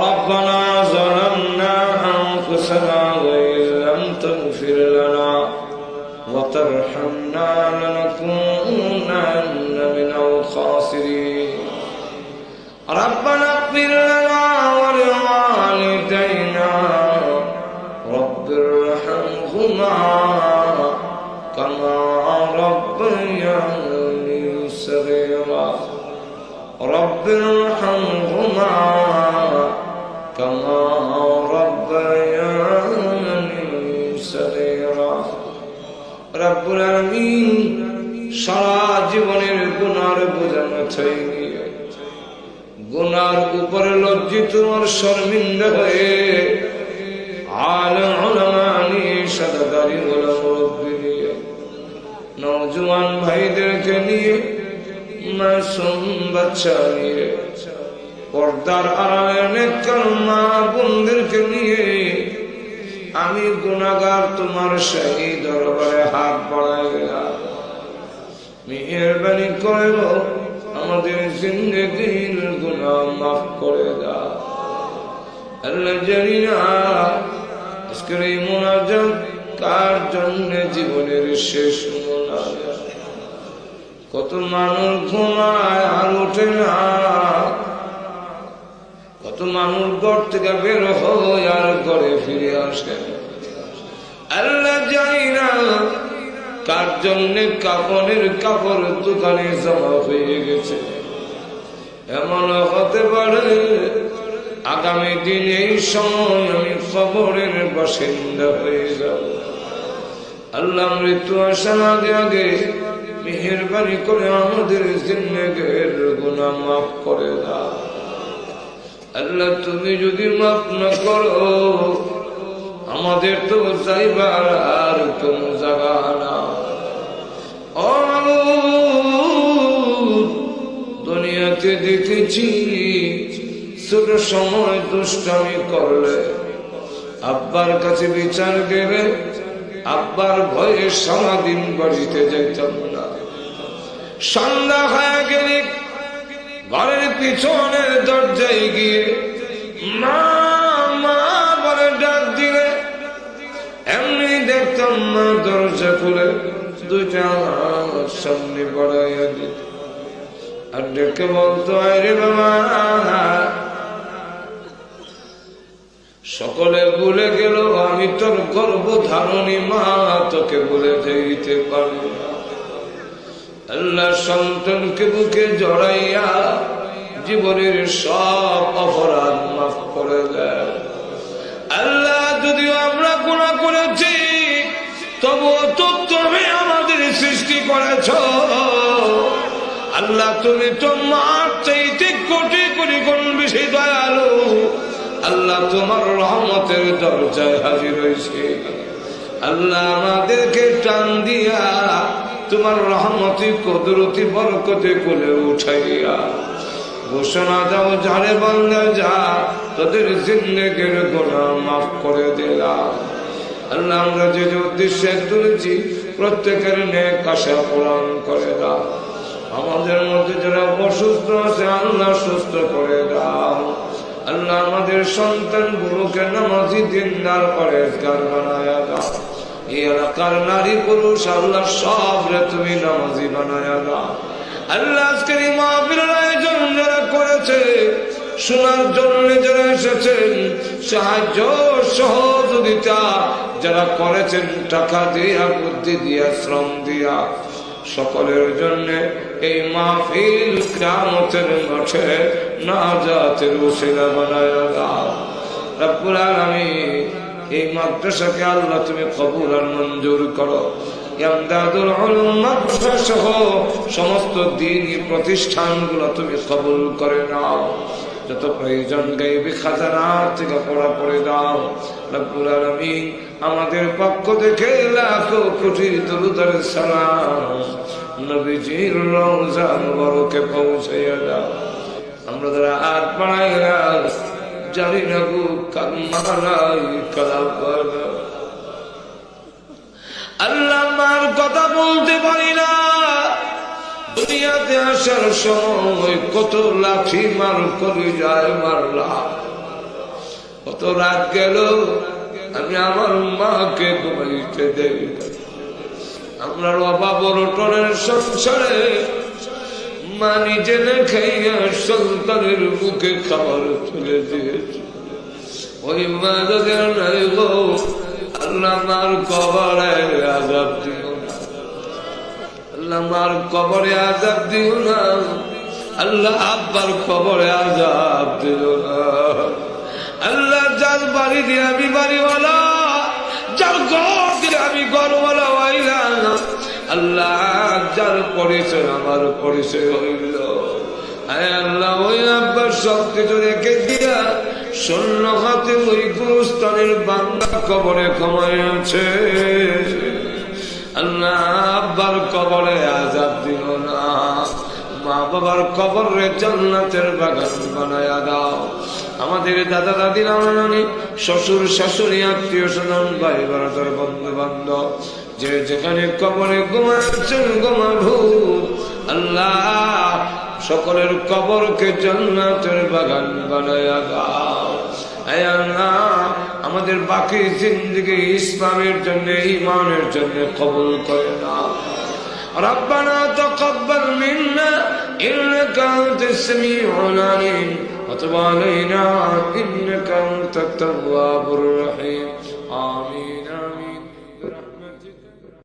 ربنا ظلمنا أنفسنا وإن لم تغفر لنا وترحمنا لنكونن من الخاسرين. ربنا اغفر لنا ولوالدينا رب ارحمهما كما ربياني صغيرا. رب ارحمهما كما ربياني صغيرا رب العالمين সারা জীবনের গুনার বোঝা মাথায় নিয়ে গুনার উপরে লজ্জিত আর শর্মিন্দ হয়ে আলম ওলামা নিয়ে সাদাদারি ওলা মুরব্বী নিয়ে নৌজওয়ান ভাইদেরকে নিয়ে মাসুম বাচ্চা নিয়ে পর্দার আড়ালে নেকর মা বোনদেরকে নিয়ে আমি গুনাগার তোমার সেই দরবারে হাত বাড়ায় গেলাম। মেহরবানি করে আমাদের জিন্দগির গুনাহ মাফ করে দাও। জানি না, আজকের এই মোনাজাত কার জন্য জীবনের শেষ মোনাজাত। কত মানুষ ঘুমায় আর ওঠে না। কত মানুষ ঘর থেকে বের হয় আর ঘরে ফিরে আসে। আল্লাহ জানি না কার জন্য কাপড়ের কাপড় দোকানে জমা হয়ে গেছে। এমন হতে পারে আগামী দিন এই সময় আমি খবরের বাসিন্দা হয়ে যাব। আল্লাহ মৃত্যু আসার আগে আগে মেহরবানি করে আমাদের জিন্দগের গুণা মাফ করে দাও। আল্লাহ তুমি যদি মাফ না করো, আমাদের তো যাইবার আর কোন জায়গা না। দুনিয়াতে দেখেছি ছোট সময় দুষ্টামি করলে। আব্বার কাছে বিচার গেলে আব্বার ভয়ে সারাদিন বাড়িতে যাইতাম না। সন্ধ্যা হয়ে গেলে ঘরের পিছনের দরজায় গিয়ে সামনে বড়াইয়া দিত আর ডেকে বলতো আরে বাবা, সকলে ভুলে গেল, আমি তোর গর্ব ধারণী মা, তোকে বলে দিতে পারি না। আল্লাহ সন্তানকে বুকে জড়াইয়া জীবনের সব অপরাধ মাফ করে দেয় আল্লাহ, যদিও আমরা গুণা করেছি, তবুও তো তুমি সৃষ্টি করেছ। আল্লাহ, তুমি তো মার চাইতে কোটি কোটি গুণ বেশি দয়ালু। আল্লাহ, তোমার রহমতের দরজায় হাজির হয়েছে। আল্লাহ, আমাদেরকে টান দিয়া তোমার রহমতি, কদরতি, বরকতে কোলে উঠাইয়া ঘোষণা দাও, যারে বন্ধ যা, তোদের জিন্দগির গোনা মাফ করে দিলাম। আল্লাহ, আমরা যে উদ্দেশ্যে তুলেছি প্রত্যেকের নেক আশা পূরণ করে দাও। আমাদের মধ্যে যারা অসুস্থ আছে, আল্লাহ সুস্থ করে দাও। আল্লাহ আমাদের সন্তান গুলোকে নামাজি দিনদার করে বানায়া দাও। এই এলাকার নারী পুরুষ, আল্লাহ সব রে তুমি নামাজি বানায়া দাও। আল্লাহ আজকের এই মাহফিলের আয়োজন যারা করেছে শোনার জন্য যারা এসেছেন, সাহায্য সহযোগিতা যারা করেছেন টাকা দিয়া, বুদ্ধি দিয়া, শ্রম দিয়া, সকলের জন্য এই মাহফিল গ্রামতের মাঠে না জাতের উশিলা বানায় রব্বুল আলামিন, এই মাদ্রাসাকে আল্লাহ তুমি কবুল আর মঞ্জুর করো। সহ সমস্ত দিনই প্রতিষ্ঠানগুলো তুমি কবুল করে নাও। যত প্রয়োজন, গাইবে খাজানা থেকে পড়া পড়ে দাও। রব্বুল আলামিন আমাদের পক্ষ থেকে লাখো কোটি দরুদের সালাম। নবীজির রওজা মুবারকে পৌঁছাইয়া দাও। আমরা যারা হাত বাড়াইলাম, জানি না গো কান্নালাই কালাম আল্লাহ মার কথা বলতে পারি না। দুনিয়াতে আসার সময় কত লাঠি মার করে যায় মারলাম কত রাত গেল, আমি আমার মাকে ঘুমাইতে দেই আপনার অভাব রটনের সংসারে, মা নিজে খাইয়া সন্তানের মুখে খাবার তুলে দিয়েছে। ওই মা যদি আল্লাহ মার কবরে আজাব না আল্লাহ কবরে আজাব দিও না। আল্লাহ আব্বার কবরে আজাব দিও না। আল্লাহ যার বাড়ি দিয়ে আমি বাড়িওয়ালা, যার ঘর দিয়ে আমি ঘরওয়ালা হইলাম আল্লাহ যার পরিচয় আমার পরিচয় হইল। আল্লাহ, ওই আব্বার সব কিছু রেখে দিয়া শূন্য হাতে ওই গুরুস্থানের বাংলা কবরে কমাইছে আল্লাহ আব্বার কবরে আজাব দিল না। মা বাবার কবরে জান্নাতের বাগান বানায়া দাও। আমাদের দাদা দাদি নানা, শ্বশুর, শাশুড়ি, আত্মীয় স্বজন, ভাই বারাদার বন্ধু বান্ধব যে যেখানে কবরে ঘুমাচ্ছেন ঘুমাবো আল্লাহ সকলের কবরকে জান্নাতের বাগান বানায়া দাও। আমাদের বাকি জিন্দগি ইসলামের জন্য ইমানের জন্য কবুল করে না ربنا تقبل منا إنك أنت السميع العليم وتب علينا إنك أنت التواب الرحيم آمين آمين